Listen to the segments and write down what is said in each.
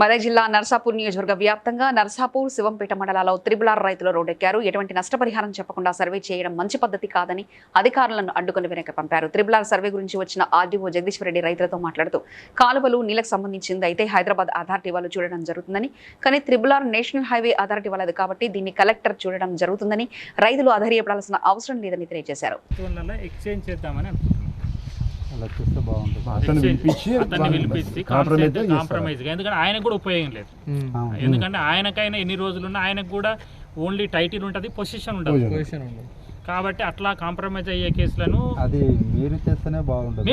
మదే జిల్లా నర్సాపూర్ నియోజకవర్గ వ్యాప్తంగా నర్సాపూర్ శివంపేట మండలాల్లో త్రిబులార్ రైతులు రోడ్డెక్కారు. ఎటువంటి నష్టపరిహారం చెప్పకుండా సర్వే చేయడం మంచి పద్ధతి కాదని అధికారులను అడ్డుకుని వెనక పంపారు. త్రిబులార్ సర్వే గురించి వచ్చిన ఆర్డీఓ జగదీశ్వరరెడ్డి రైతులతో మాట్లాడుతూ కాలువలు నీళ్ళకు సంబంధించింది అయితే హైదరాబాద్ అథారిటీ వాళ్ళు చూడడం జరుగుతుందని కానీ త్రిబులార్ నేషనల్ హైవే అథారిటీ వాళ్ళది కాబట్టి దీన్ని కలెక్టర్ చూడడం జరుగుతుందని రైతులు అధైర్యపడాల్సిన అవసరం లేదని తెలియజేశారు. ఎక్స్చేంజ్ చేద్దామని అలా చేస్తే బాగుంటుంది. అతను Exchange- పిలిపించి అతన్ని పిలిపించి కాంప్రమైజ్ కాంప్రమైజ్ ఎందుకంటే ఆయనకు కూడా ఉపయోగం లేదు. ఎందుకంటే ఆయనకైనా ఎన్ని రోజులున్నా ఆయనకు కూడా ఓన్లీ టైటిల్ ఉంటుంది పొజిషన్ ఉంటుంది. కాబట్టి అట్లా కాంప్రమైజ్ అయ్యే కేసులను అది మీరు చేస్తేనే బాగుంటుంది.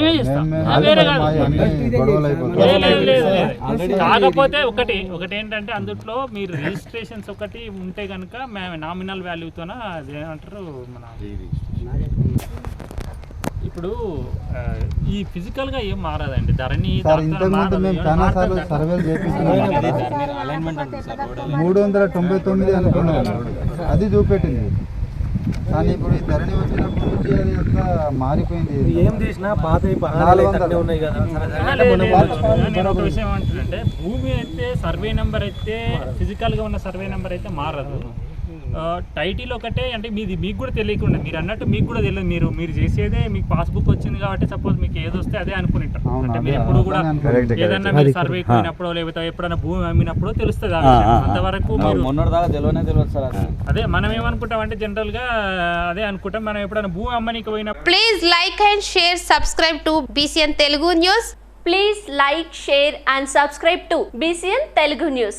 కాకపోతే ఒకటి ఒకటి ఏంటంటే అందుట్లో మీరు రిజిస్ట్రేషన్స్ ఒకటి ఉంటే కనుక మేము నామినల్ వాల్యూతోన అదేమంటారు మన ఇప్పుడు ఈ ఫిజికల్గా ఏం మారదండి? ధరణి మూడు వందల తొంభై తొమ్మిది అనుకున్నాం. అది చూపెట్టింది. కానీ ఇప్పుడు ఈ ధరణి అది అంతా మారిపోయింది. ఏం చేసినా పాత ఉన్నాయి కదా. నేను ఒక విషయం ఏమంటానంటే భూమి అయితే సర్వే నెంబర్ అయితే ఫిజికల్గా ఉన్న సర్వే నెంబర్ అయితే మారదు. టైటిల్ ఒకటే అంటే మీది మీకు కూడా తెలియకుండా మీరు అన్నట్టు మీకు కూడా తెలియదు మీరు మీరు చేసేదే మీకు పాస్బుక్ వచ్చింది కాబట్టి సపోజ్ మీకు ఏది వస్తే అదే అనుకుంటారు అంటే మీరు ఎప్పుడు కూడా. ఏదన్నా మీరు సర్వే పోయినప్పుడు లేకపోతే ఎప్పుడైనా భూమి అమ్మినప్పుడు తెలుస్తుంది. అంతవరకు మీరు అది మనం ఏమనుకుంటాం అంటే జనరల్గా అదే అనుకుంటాం మనం ఎప్పుడైనా భూమి అమ్మనికి పోయినప్పుడు Please like and share, subscribe to BCN Telugu News. Please like, share and subscribe to BCN Telugu News.